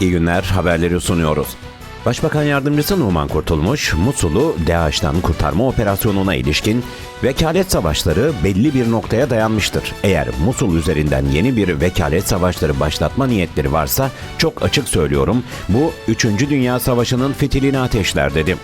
İyi günler, haberleri sunuyoruz. Başbakan Yardımcısı Numan Kurtulmuş, Musul'u DAEŞ'ten kurtarma operasyonuna ilişkin vekalet savaşları belli bir noktaya dayanmıştır. Eğer Musul üzerinden yeni bir vekalet savaşları başlatma niyetleri varsa çok açık söylüyorum bu 3. Dünya Savaşı'nın fitilini ateşler dedi.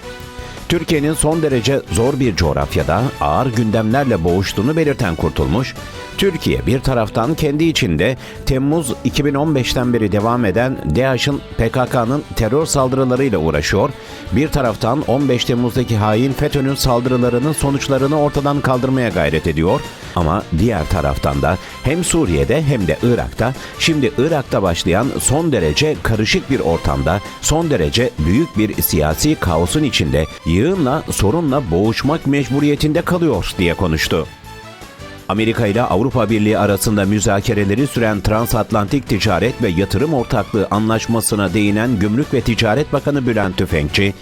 Türkiye'nin son derece zor bir coğrafyada ağır gündemlerle boğuştuğunu belirten Kurtulmuş, Türkiye bir taraftan kendi içinde Temmuz 2015'ten beri devam eden DAEŞ'in PKK'nın terör saldırılarıyla uğraşıyor, bir taraftan 15 Temmuz'daki hain FETÖ'nün saldırılarının sonuçlarını ortadan kaldırmaya gayret ediyor. Ama diğer taraftan da hem Suriye'de hem de Irak'ta şimdi Irak'ta başlayan son derece karışık bir ortamda son derece büyük bir siyasi kaosun içinde yığınla sorunla boğuşmak mecburiyetinde kalıyor diye konuştu. Amerika ile Avrupa Birliği arasında müzakereleri süren Transatlantik Ticaret ve Yatırım Ortaklığı Anlaşması'na değinen Gümrük ve Ticaret Bakanı Bülent Tüfekçi,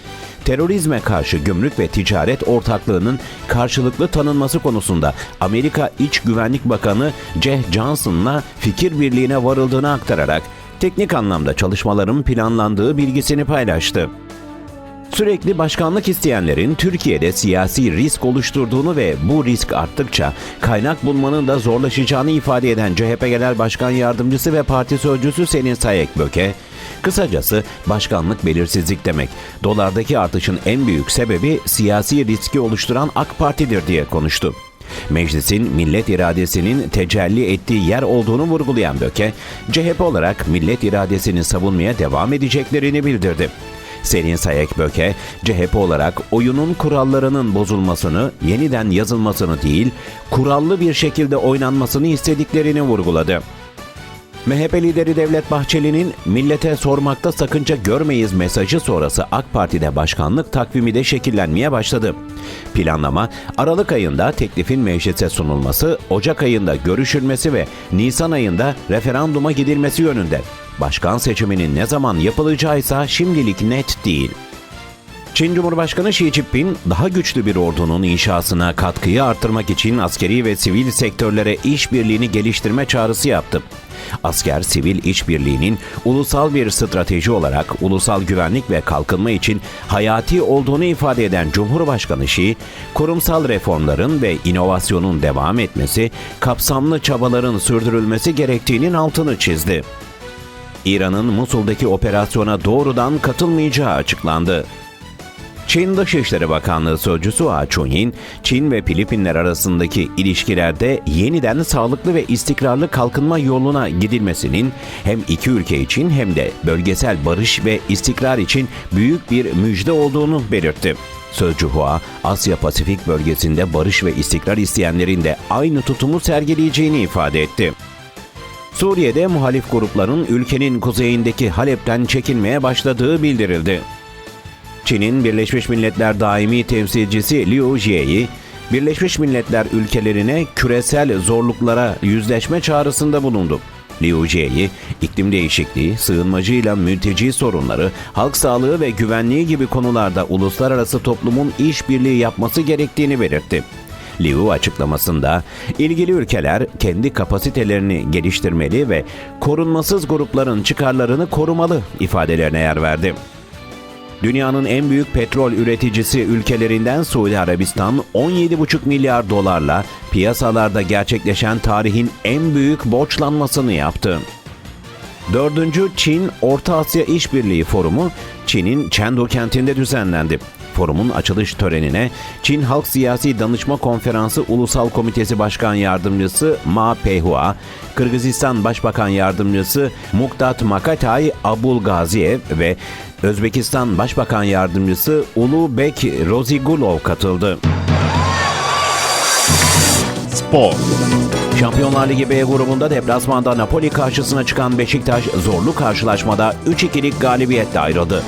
terörizme karşı gümrük ve ticaret ortaklığının karşılıklı tanınması konusunda Amerika İç Güvenlik Bakanı Jeh Johnson'la fikir birliğine varıldığını aktararak teknik anlamda çalışmaların planlandığı bilgisini paylaştı. Sürekli başkanlık isteyenlerin Türkiye'de siyasi risk oluşturduğunu ve bu risk arttıkça kaynak bulmanın da zorlaşacağını ifade eden CHP Genel Başkan Yardımcısı ve Parti Sözcüsü Selin Sayek Böke, kısacası başkanlık belirsizlik demek. Dolardaki artışın en büyük sebebi siyasi riski oluşturan AK Parti'dir diye konuştu. Meclisin millet iradesinin tecelli ettiği yer olduğunu vurgulayan Böke, CHP olarak millet iradesini savunmaya devam edeceklerini bildirdi. Selin Sayek Böke, CHP olarak oyunun kurallarının bozulmasını, yeniden yazılmasını değil, kurallı bir şekilde oynanmasını istediklerini vurguladı. MHP lideri Devlet Bahçeli'nin millete sormakta sakınca görmeyiz mesajı sonrası AK Parti'de başkanlık takvimi de şekillenmeye başladı. Planlama Aralık ayında teklifin meclise sunulması, Ocak ayında görüşülmesi ve Nisan ayında referanduma gidilmesi yönünde. Başkan seçiminin ne zaman yapılacağı ise şimdilik net değil. Çin Cumhurbaşkanı Xi Jinping daha güçlü bir ordunun inşasına katkıyı artırmak için askeri ve sivil sektörlere işbirliğini geliştirme çağrısı yaptı. Asker sivil işbirliğinin ulusal bir strateji olarak ulusal güvenlik ve kalkınma için hayati olduğunu ifade eden Cumhurbaşkanı Xi, kurumsal reformların ve inovasyonun devam etmesi, kapsamlı çabaların sürdürülmesi gerektiğinin altını çizdi. İran'ın Musul'daki operasyona doğrudan katılmayacağı açıklandı. Çin Dışişleri Bakanlığı Sözcüsü Ah Chun-yin, Çin ve Filipinler arasındaki ilişkilerde yeniden sağlıklı ve istikrarlı kalkınma yoluna gidilmesinin hem iki ülke için hem de bölgesel barış ve istikrar için büyük bir müjde olduğunu belirtti. Sözcü Hua, Asya Pasifik bölgesinde barış ve istikrar isteyenlerin de aynı tutumu sergileyeceğini ifade etti. Suriye'de muhalif grupların ülkenin kuzeyindeki Halep'ten çekilmeye başladığı bildirildi. Çin'in Birleşmiş Milletler daimi temsilcisi Liu Jie'yi Birleşmiş Milletler ülkelerine küresel zorluklara yüzleşme çağrısında bulundu. Liu Jie'yi iklim değişikliği, sığınmacıyla mülteci sorunları, halk sağlığı ve güvenliği gibi konularda uluslararası toplumun işbirliği yapması gerektiğini belirtti. Liu açıklamasında ilgili ülkeler kendi kapasitelerini geliştirmeli ve korunmasız grupların çıkarlarını korumalı ifadelerine yer verdi. Dünyanın en büyük petrol üreticisi ülkelerinden Suudi Arabistan 17,5 milyar dolarla piyasalarda gerçekleşen tarihin en büyük borçlanmasını yaptı. 4. Çin Orta Asya İşbirliği Forumu Çin'in Chengdu kentinde düzenlendi. Forumun açılış törenine Çin Halk Siyasi Danışma Konferansı Ulusal Komitesi Başkan Yardımcısı Ma Pehua, Kırgızistan Başbakan Yardımcısı Muktat Makatay Abulgaziyev ve Özbekistan Başbakan Yardımcısı Ulu Bek Rozigulov katıldı. Spor. Şampiyonlar Ligi B grubunda deplasmanda Napoli karşısına çıkan Beşiktaş zorlu karşılaşmada 3-2'lik galibiyetle ayrıldı.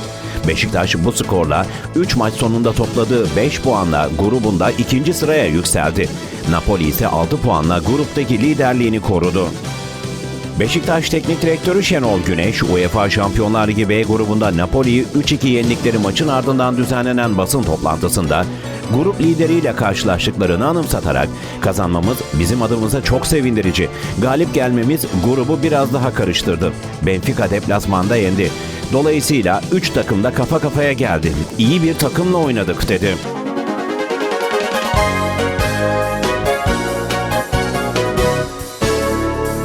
Beşiktaş bu skorla 3 maç sonunda topladığı 5 puanla grubunda ikinci sıraya yükseldi. Napoli ise 6 puanla gruptaki liderliğini korudu. Beşiktaş Teknik Direktörü Şenol Güneş, UEFA Şampiyonlar Ligi B grubunda Napoli'yi 3-2 yendikleri maçın ardından düzenlenen basın toplantısında grup lideriyle karşılaştıklarını anımsatarak kazanmamız bizim adımıza çok sevindirici. Galip gelmemiz grubu biraz daha karıştırdı. Benfica deplasmanda yendi. Dolayısıyla 3 takım da kafa kafaya geldi. İyi bir takımla oynadık dedi.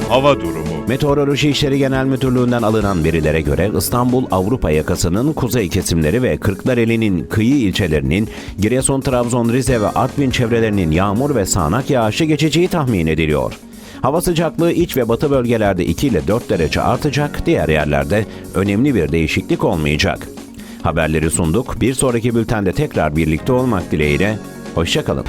Hava durumu. Meteoroloji İşleri Genel Müdürlüğü'nden alınan verilere göre İstanbul Avrupa yakasının kuzey kesimleri ve Kırklareli'nin kıyı ilçelerinin Giresun, Trabzon, Rize ve Artvin çevrelerinin yağmur ve sağanak yağışı geçeceği tahmin ediliyor. Hava sıcaklığı iç ve batı bölgelerde 2 ile 4 derece artacak, diğer yerlerde önemli bir değişiklik olmayacak. Haberleri sunduk. Bir sonraki bültende tekrar birlikte olmak dileğiyle. Hoşçakalın.